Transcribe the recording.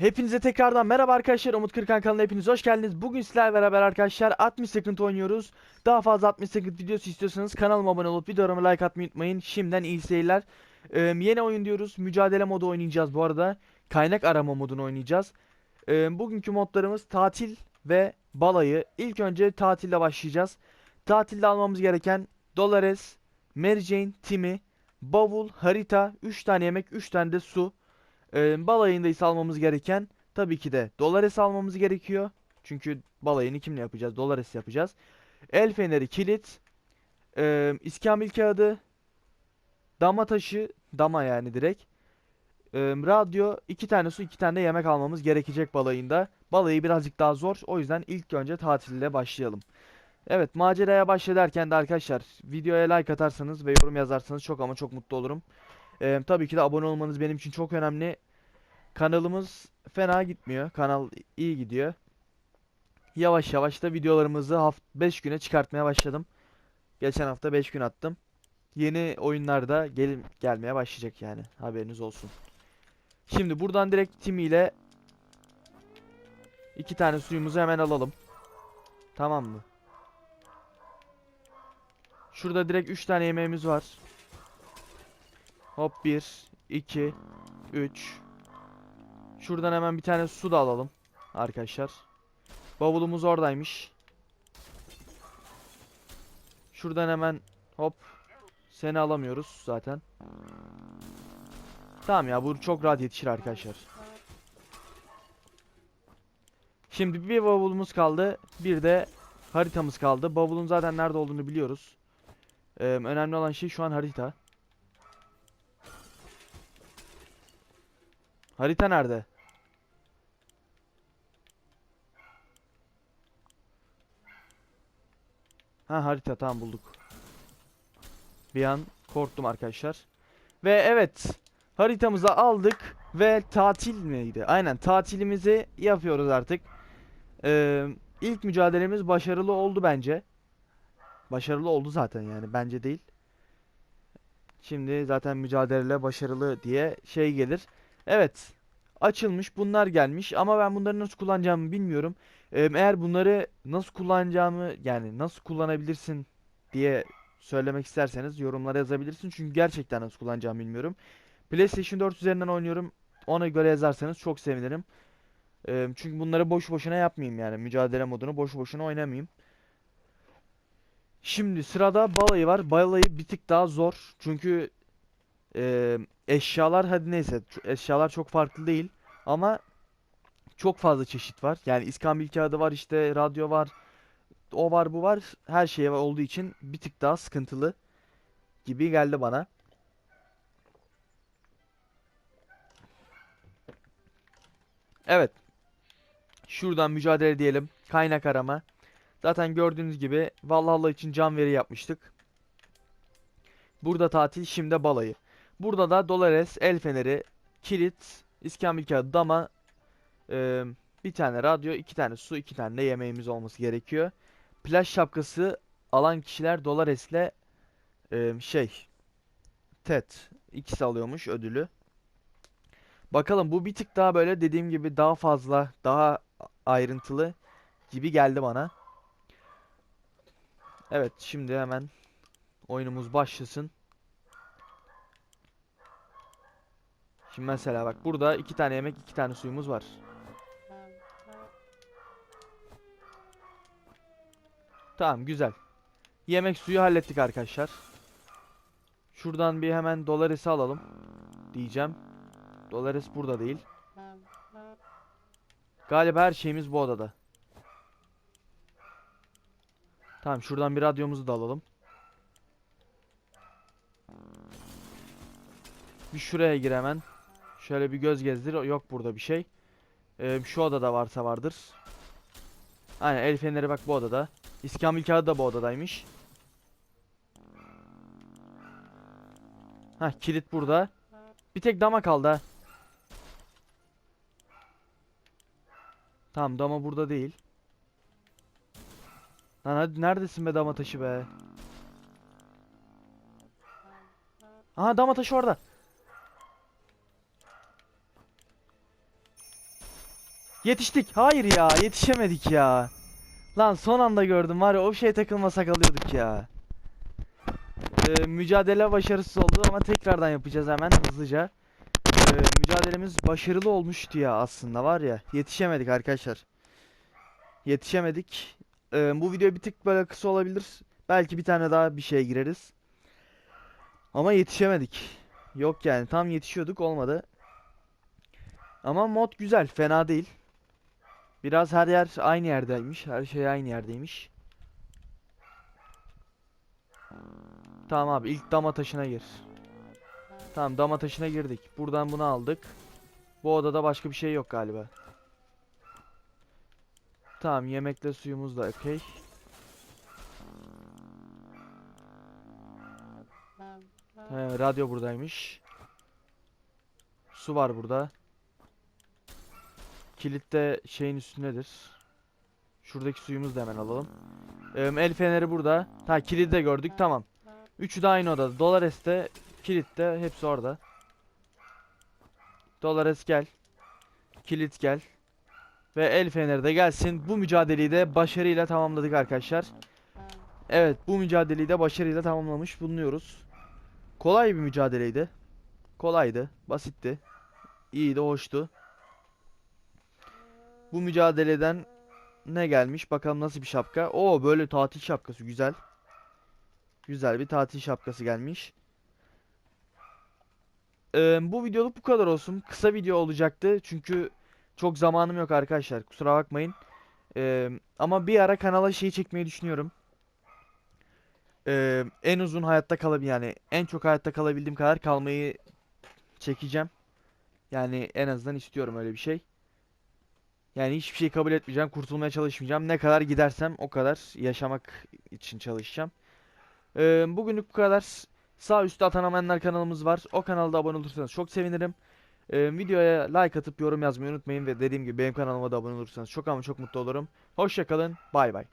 Hepinize tekrardan merhaba arkadaşlar. Umut Kırkan kanalına hepiniz hoş geldiniz. Bugün sizlerle beraber arkadaşlar 60 second oynuyoruz. Daha fazla 60 second videosu istiyorsanız kanalıma abone olup videolarıma like atmayı unutmayın. Şimdiden iyi seyirler. Ee, yeni oyun diyoruz. Mücadele modu oynayacağız bu arada. Kaynak arama modunu oynayacağız. Ee, bugünkü modlarımız tatil ve balayı. İlk önce tatille başlayacağız. Tatilde almamız gereken Dolares, Mary Jane, Timmy, bavul, harita, 3 tane yemek, 3 tane de su. Ee, balayında ise almamız gereken tabii ki de Dolares almamız gerekiyor. Çünkü balayını kimle yapacağız? Dolares yapacağız. El feneri, kilit, e, iskambil kağıdı, dama taşı, dama yani direkt. e, radyo, iki tane su, iki tane de yemek almamız gerekecek balayında. Balayı birazcık daha zor. O yüzden ilk önce tatille başlayalım. Evet maceraya başlarken de arkadaşlar videoya like atarsanız ve yorum yazarsanız çok ama çok mutlu olurum. Ee, tabii ki de abone olmanız benim için çok önemli. Kanalımız fena gitmiyor. Kanal iyi gidiyor. Yavaş yavaş da videolarımızı haft 5 güne çıkartmaya başladım. Geçen hafta 5 gün attım. Yeni oyunlarda gel gelmeye başlayacak yani. Haberiniz olsun. Şimdi buradan direkt Tim ile iki tane suyumuzu hemen alalım. Tamam mı? Şurada direkt 3 tane yemeğimiz var. Hop 1, 2, 3. Şuradan hemen bir tane su da alalım arkadaşlar. Bavulumuz oradaymış. Şuradan hemen hop seni alamıyoruz zaten. Tamam ya bu çok rahat yetişir arkadaşlar. Şimdi bir bavulumuz kaldı. Bir de haritamız kaldı. Bavulun zaten nerede olduğunu biliyoruz. Ee, önemli olan şey şu an harita. Harita nerede? Ha harita tamam bulduk. Bir an korktum arkadaşlar. Ve evet haritamızı aldık ve tatil miydi? Aynen tatilimizi yapıyoruz artık. Ee, ilk mücadelemiz başarılı oldu bence. Başarılı oldu zaten yani bence değil. Şimdi zaten mücadele başarılı diye şey gelir. Evet. Açılmış bunlar gelmiş ama ben bunları nasıl kullanacağımı bilmiyorum. Eğer bunları nasıl kullanacağımı yani nasıl kullanabilirsin diye söylemek isterseniz yorumlara yazabilirsin. Çünkü gerçekten nasıl kullanacağımı bilmiyorum. PlayStation 4 üzerinden oynuyorum. Ona göre yazarsanız çok sevinirim. Çünkü bunları boş boşuna yapmayayım yani. Mücadele modunu boş boşuna oynamayayım. Şimdi sırada balayı var. Balayı bir tık daha zor. Çünkü e, eşyalar hadi neyse eşyalar çok farklı değil ama çok fazla çeşit var. Yani iskambil kağıdı var işte radyo var o var bu var her şey olduğu için bir tık daha sıkıntılı gibi geldi bana. Evet. Şuradan mücadele diyelim. Kaynak arama. Zaten gördüğünüz gibi Valhalla için can veri yapmıştık. Burada tatil, şimdi balayı. Burada da Dolares, El Feneri, Kilit, İskambil Kağıdı, Dama, eee, bir tane radyo, iki tane su, iki tane de yemeğimiz olması gerekiyor. Plaj şapkası alan kişiler Dolares'le eee, şey Ted ikisi alıyormuş ödülü. Bakalım bu bir tık daha böyle dediğim gibi daha fazla, daha ayrıntılı gibi geldi bana. Evet şimdi hemen oyunumuz başlasın. Şimdi mesela bak burada iki tane yemek iki tane suyumuz var. Tamam güzel. Yemek suyu hallettik arkadaşlar. Şuradan bir hemen Dolares'i alalım. Diyeceğim. Dolares burada değil. Galiba her şeyimiz bu odada. Tamam şuradan bir radyomuzu da alalım. Bir şuraya gir hemen. Şöyle bir göz gezdir. Yok burada bir şey. Ee, şu odada varsa vardır. Aynen el feneri bak bu odada. İskambil kağıdı da bu odadaymış. Hah kilit burada. Bir tek dama kaldı ha. Tamam dama burada değil. Lan hadi neredesin be dama taşı be? Aha dama taşı orada. Yetiştik. Hayır ya yetişemedik ya. Lan son anda gördüm var ya o şey takılmasak alıyorduk ya. Ee, mücadele başarısız oldu ama tekrardan yapacağız hemen hızlıca. Ee, mücadelemiz başarılı olmuştu ya aslında var ya. Yetişemedik arkadaşlar. Yetişemedik. Ee, bu video bir tık böyle kısa olabilir. Belki bir tane daha bir şeye gireriz. Ama yetişemedik. Yok yani tam yetişiyorduk olmadı. Ama mod güzel, fena değil. Biraz her yer aynı yerdeymiş. Her şey aynı yerdeymiş. Tamam abi ilk dama taşına gir. Tamam dama taşına girdik. Buradan bunu aldık. Bu odada başka bir şey yok galiba. Tamam yemekle suyumuz da okey. He, radyo buradaymış. Su var burada. Kilit de şeyin üstündedir. Şuradaki suyumuzu da hemen alalım. Ee, el feneri burada. Ha kilidi de gördük tamam. Üçü de aynı odada. Dolares de kilit de hepsi orada. Dolares gel. Kilit gel. Ve el feneri de gelsin. Bu mücadeleyi de başarıyla tamamladık arkadaşlar. Evet bu mücadeleyi de başarıyla tamamlamış bulunuyoruz. Kolay bir mücadeleydi. Kolaydı. Basitti. İyiydi, hoştu. Bu mücadeleden ne gelmiş? Bakalım nasıl bir şapka. Oo böyle tatil şapkası güzel. Güzel bir tatil şapkası gelmiş. Ee, bu videoluk bu kadar olsun. Kısa video olacaktı. Çünkü çok zamanım yok arkadaşlar. Kusura bakmayın. Ee, ama bir ara kanala şey çekmeyi düşünüyorum. Ee, en uzun hayatta kalab yani en çok hayatta kalabildiğim kadar kalmayı çekeceğim. Yani en azından istiyorum öyle bir şey. Yani hiçbir şey kabul etmeyeceğim, kurtulmaya çalışmayacağım. Ne kadar gidersem o kadar yaşamak için çalışacağım. Ee, bugünlük bu kadar. Sağ üstte Atanamayanlar kanalımız var. O kanalda abone olursanız çok sevinirim. Ee, videoya like atıp yorum yazmayı unutmayın ve dediğim gibi benim kanalıma da abone olursanız çok ama çok mutlu olurum. Hoşça kalın. Bay bay.